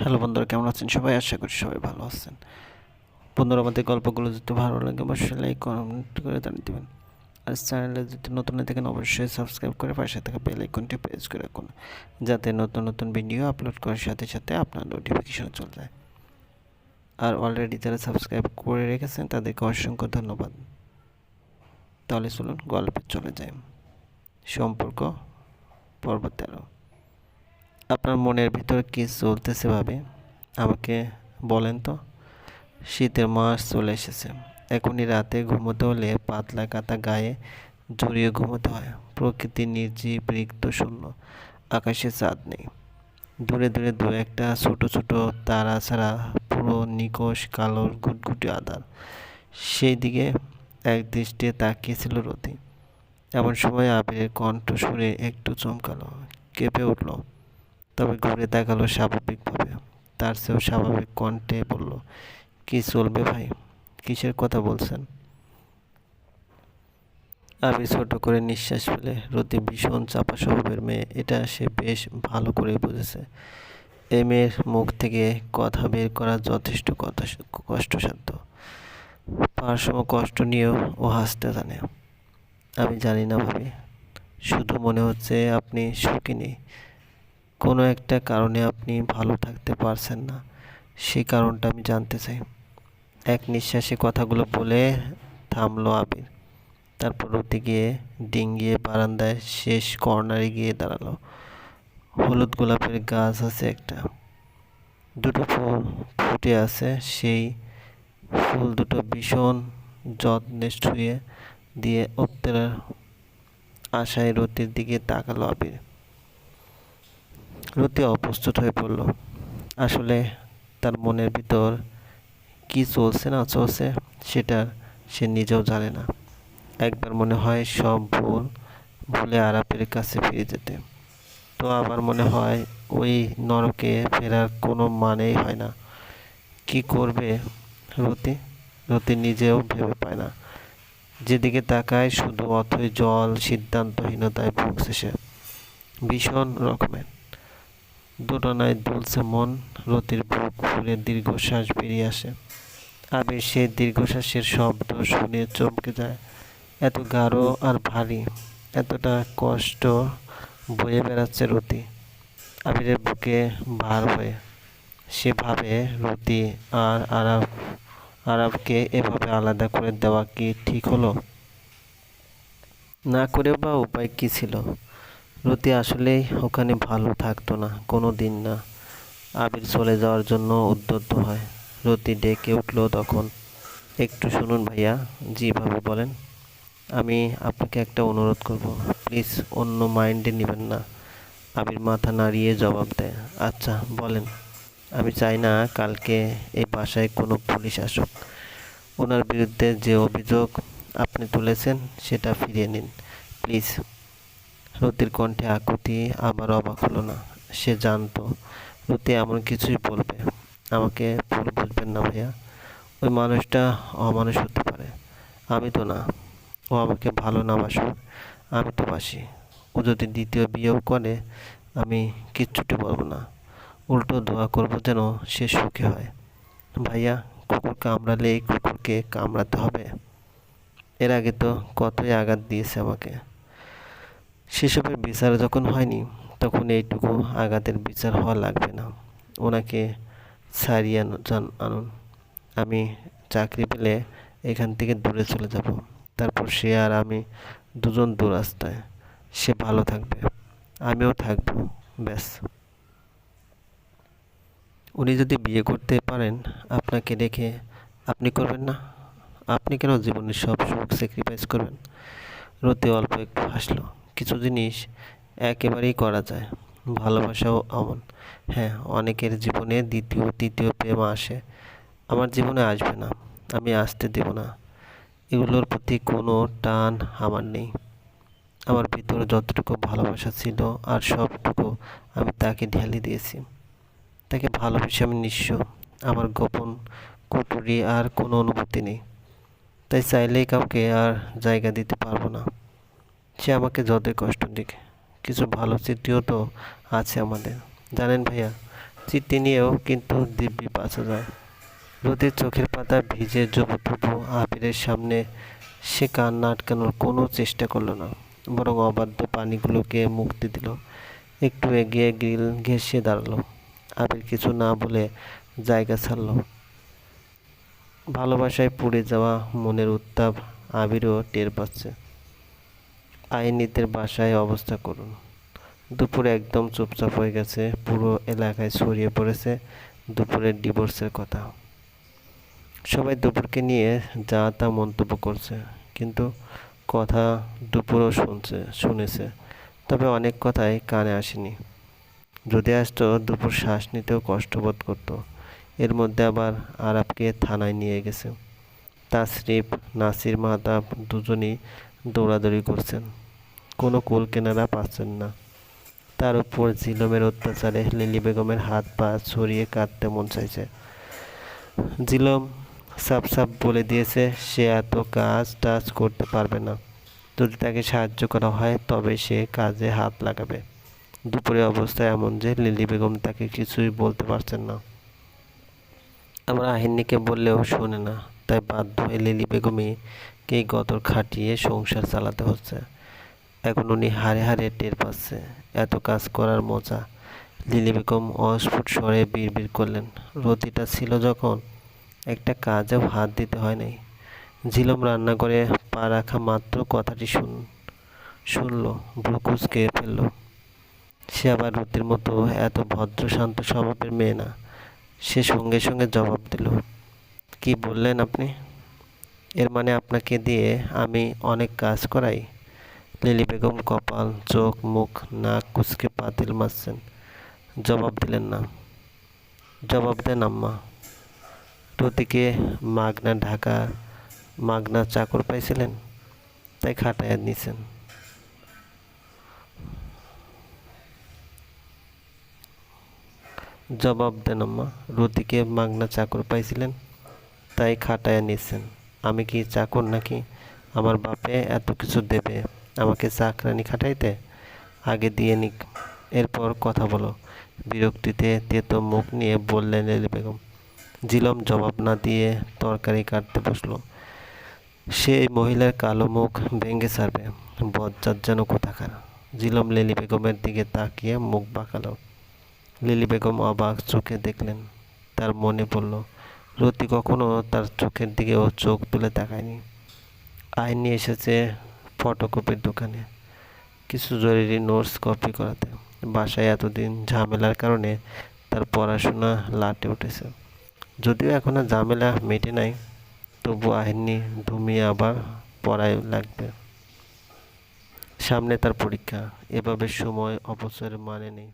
Hello বন্ধুরা, কেমন আছেন সবাই? আশা করি সবাই ভালো আছেন। বন্ধুরা, আমাদের গল্পগুলো যদি ভালো লাগে, অবশ্যই লাইক কমেন্ট করে জানিয়ে দেবেন। আর চ্যানেলে যদি নতুন থাকেন, অবশ্যই সাবস্ক্রাইব করে পাশে থাকা বেল আইকনটি প্রেস করে রাখুন, যাতে নতুন নতুন ভিডিও আপলোড করার সাথে সাথে আপনার নোটিফিকেশন চলে যায়। আর অলরেডি যারা সাবস্ক্রাইব করে রেখেছেন, তাদেরকে অসংখ্য ধন্যবাদ। তাহলে চলুন গল্পে চলে যাই। সম্পর্ক পর্ব তেরো। আপনার মনের ভিতর কি চলতেছে ভাবে? আমাকে বলেন তো। শীতের মাস চলে এসেছে। এখনই রাতে ঘুমোতে হলে পাতলা কাতা গায়ে জড়িয়ে ঘুমোতে হয়। প্রকৃতি নির্জীব, রিক্ত, শূন্য। আকাশে চাঁদ নেই। দূরে দূরে দু একটা ছোট ছোট তারা ছাড়া পুরো নিকোষ কালোর গুটগুটি আদার সেই দিকে এক দৃষ্টে তাকিয়েছিল রতি। এমন সময় আবিরের কণ্ঠ সুরে একটু চমকালো, কেঁপে উঠল। তবে ঘুরে তাকালো স্বাভাবিকভাবে। তার চেয়েও স্বাভাবিক কণ্ঠে বলল, কি চলবে ভাই? কিসের কথা বলছেন? আমি ছোট করে নিঃশ্বাস ফেলে রতি ভীষণ চাপা স্বভাবের মেয়ে। এটা সে বেশ ভালো করেই বুঝেছে। এই মেয়ের মুখ থেকে কথা বের করা যথেষ্ট কথা কষ্টসাধ্য। পারসম কষ্ট নিয়েও ও হাসতে জানে। আমি জানি না ভাবি। শুধু মনে হচ্ছে আপনি সুখী নেই। কোনো একটা কারণে আপনি ভালো থাকতে পারছেন না, সেই কারণটা আমি জানতে চাই। এক নিঃশ্বাসে কথাগুলো বলে থামলো আবির, তারপর রতি গিয়ে ডিঙ্গিয়ে বারান্দায় শেষ কর্নারে গিয়ে দাঁড়াল। হলুদ গোলাপের গাছ আছে একটা, দুটো ফুল ফুটে আছে, সেই ফুল দুটো ভীষণ যত্নে ছুঁয়ে দিয়ে উত্তরের আশায় রতির দিকে তাকালো আবির। রতি অপ্রস্তুত হয়ে পড়ল। আসলে তার মনের ভিতর কি চলছে না চলছে সেটা সে নিজেও জানে না। একবার মনে হয় সব ভুল ভুলে আরাপের কাছে ফিরে যেতে। তো আবার মনে হয় ওই নরকে ফেরার কোনো মানেই হয় না। কি করবে রতি? রতি নিজেও ভেবে পায় না। যেদিকে তাকায় শুধু অথই জল, সিদ্ধান্তহীনতায় ভুগছে সে। ভীষণ রকমের। দুটনায় দুলছে মন, রতির বুক ফুলে দীর্ঘশ্বাস বেরিয়ে আসে। আবির সেই দীর্ঘশ্বাসের শব্দ শুনে চমকে যায়। এত গাঢ় আর ভারী, এতটা কষ্ট বয়ে বেড়াচ্ছে রতি। আবিরের বুকে ভার হয়ে, সে ভাবে রতি আর আরব আরবকে এভাবে আলাদা করে দেওয়া কি ঠিক হলো? না করে বা উপায় কী ছিল? রতি আসলেই ওখানে ভালো থাকতো না কোনো দিন না। আবির চলে যাওয়ার জন্য উদ্যত হয়। রতি ডেকে উঠল তখন, একটু শুনুন ভাইয়া যেভাবে বলেন। আমি আপনাকে একটা অনুরোধ করব। প্লিজ অন্য মাইন্ডে নেবেন না। আবির মাথা নাড়িয়ে জবাব দেয় আচ্ছা বলেন। আমি চাই না কালকে এই বাসায় কোনো পুলিশ আসুক। ওনার বিরুদ্ধে যে অভিযোগ আপনি তুলেছেন সেটা ফিরিয়ে নিন। প্লিজ রতির কণ্ঠে আকুতি আবার অবাক হলো না। সে জানতো রতি এমন কিছুই বলবে। আমাকে ভুল বুঝবেন না ভাইয়া। ওই মানুষটা অমানুষ হতে পারে। আমি তো না। ও আমাকে ভালো না বাসুক আমি তো বাসি। ও যদি দ্বিতীয় বিয়েও করে, আমি কিচ্ছুটি বলব না। উল্টো দোয়া করব যেন সে সুখী হয়। ভাইয়া, কুকুর কামড়ালে এই কুকুরকে কামড়াতে হবে? এর আগে তো কতই আঘাত দিয়েছে আমাকে। সেসবের বিচার যখন হয়নি, তখন এইটুকু আঘাতের বিচার হওয়া লাগবে না। ওনাকে ছাড়িয়ে যান আনুন। আমি চাকরি পেলে এখান থেকে দূরে চলে যাব। তারপর সে আর আমি দুজন দু রাস্তায় সে ভালো থাকবে। আমিও থাকব। ব্যাস। উনি যদি বিয়ে করতে পারেন, আপনাকে রেখে আপনি করবেন না? আপনি কেন জীবনের সব সুখ স্যাক্রিফাইস করবেন? রতি অল্প একটু হাসলো। কিছু জিনিস একেবারেই করা যায়। ভালোবাসাও অমন। হ্যাঁ অনেকের জীবনে দ্বিতীয়, তৃতীয় প্রেম আসে। আমার জীবনে আসবে না। আমি আসতে দেব না। এগুলোর প্রতি কোনো টান আমার নেই। আমার ভিতরে যতটুকু ভালোবাসা ছিল আর সবটুকু আমি তাকে ঢেলে দিয়েছি। তাকে ভালোবেসে আমি নিঃস্ব। আমার গোপন কুটুরি আর কোনো অনুভূতি নেই। তাই চাইলেই কাউকে আর জায়গা দিতে পারব না। সে আমাকে যতই কষ্ট দিক। কিছু ভালো স্মৃতিও তো আছে আমাদের। জানেন ভাইয়া, চিঠি নিয়েও কিন্তু দিব্যি বাঁচা যায়। রোদের চোখের পাতা ভিজে জবুটুবু আবিরের সামনে সে কান্না আটকানোর কোনো চেষ্টা করল না, বরং অবাধ্য পানিগুলোকে মুক্তি দিল। একটু এগিয়ে গ্রিল ঘেঁষে দাঁড়াল। আবির কিছু না বলে জায়গা ছাড়লো। ভালোবাসায় পুড়ে যাওয়া মনের উত্তাপ আবিরও টের পাচ্ছে। আইনিদের বাসায় অবস্থা করুন। দুপুরে একদম চুপচাপ হয়ে গেছে, পুরো এলাকায় ছড়িয়ে পড়েছে দুপুরের ডিভোর্সের কথা। সবাই দুপুরকে নিয়ে যা তা মন্তব্য করছে, কিন্তু কথা দুপুরও শুনছে, শুনেছে। তবে অনেক কথাই কানে আসেনি। যদি আসতো, দুপুর শ্বাস নিতেও কষ্টবোধ করতো। এর মধ্যে আবার আরাবকে থানায় নিয়ে গেছে। তাসরিফ, নাসির মাহতাব দুজনই দৌড়াদৌড়ি করছেন। কোনো কুল কেনারা পাচ্ছেন না। তার উপর জিলমের অত্যাচারে লিলি বেগমের হাত পা ছড়িয়ে কাটতে মন চাইছে। জিলম সাপ সাপ বলে দিয়েছে, সে এত কাজ টাজ করতে পারবে না। যদি তাকে সাহায্য করা হয়, তবে সে কাজে হাত লাগাবে। দুপুরে অবস্থা এমন যে লিলি বেগম তাকে কিছুই বলতে পারছেন না। আমরা আহিনীকে বললেও শোনে না, তাই বাধ্য হয়ে লিলি বেগমকেই গদর খাটিয়ে সংসার চালাতে হচ্ছে। এখন উনি হারে হারে টের পাচ্ছে। এত কাজ করার মজা। লিলি বেগম অস্ফুট স্বরে বিড়বিড় করলেন, রতিটা ছিল যখন একটা কাজেও হাত দিতে হয় নাই। ঝিলম রান্না করে পা রাখা মাত্র কথাটি শুন, শুনল ভ্রুকুচকে ফেলল। সে আবার রতির মতো এত ভদ্র, শান্ত স্বভাবের মেয়ে না। সে সঙ্গে সঙ্গে জবাব দিল, কি বললেন আপনি? এর মানে আপনাকে দিয়ে আমি অনেক কাজ করাই। লিলি বেগম কপাল, চোখ, মুখ, নাক কুচকে পাতিল মারছেন। জবাব দিলেন না। জবাব দেন আম্মা। রতিকে মাগনা ঢাকা, মাগনা চাকর পাইছিলেন, তাই খাটায় নিছেন। জবাব দেন আম্মা। রতিকে মাগনা চাকর পাইছিলেন, তাই খাটায় নিছেন। আমি কি চাকর নাকি? আমার বাপে এত কিছু দেবে, আমাকে চাকরানি খাটাইতে? আগে দিয়ে নিক, এরপর কথা বলো। বিরক্তিতে তেতো মুখ নিয়ে বললেন লেলি বেগম। জিলম জবাব না দিয়ে তরকারি কাটতে বসল। সে এই মহিলার কালো মুখ ভেঙে ছাড়বে বজ্জার যেন কোথাকার। জিলম লিলি বেগমের দিকে তাকিয়ে মুখ বাঁকালো। লিলি বেগম অবাক চোখে দেখলেন, তার মনে পড়ল রতি কখনো তার চোখের দিকেও চোখ তুলে তাকায়নি। আইন এসেছে ফটোকপির দোকানে। কিছু জরুরি নোটস কপি করাতে। বাসায় এতদিন ঝামেলার কারণে তার পড়াশোনা লাটে উঠেছে। যদিও এখনও ঝামেলা মেটে নাই, তবু আহিনী ধুমিয়ে আবার পড়ায় লাগবে। সামনে তার পরীক্ষা। এভাবে সময় অপচয়ের মানে নেই।